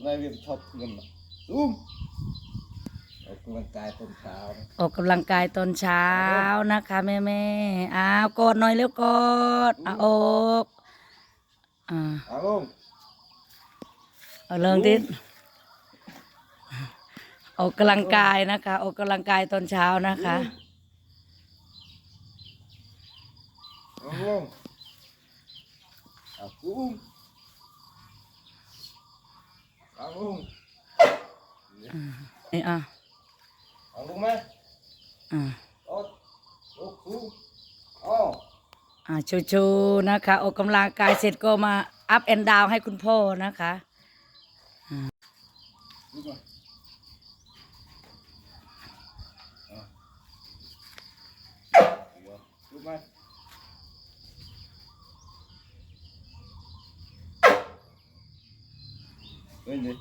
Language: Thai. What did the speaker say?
ทำไมเวียนชอบเงินซูมออกกำลังกายตอนเช้านะออกกำลังกายตอนเช้านะคะ แม่แม่ๆอ้าวกอดหน่อยเร็วกอดอะออกอ่า เอาลง เอาเรื่องที่ออกกำลังกายนะคะ ออกกำลังกายตอนเช้านะคะ เอาลงเอาซูม เอาลงนี่อะเอาลงไหมอ่าเอาลงซูมเอาอ่าชูๆนะคะ ออกกำลังกายเสร็จก็มาอัพแอนดาวให้คุณพ่อนะคะดูก่อนเอาดูไหมเฮ้ยนี่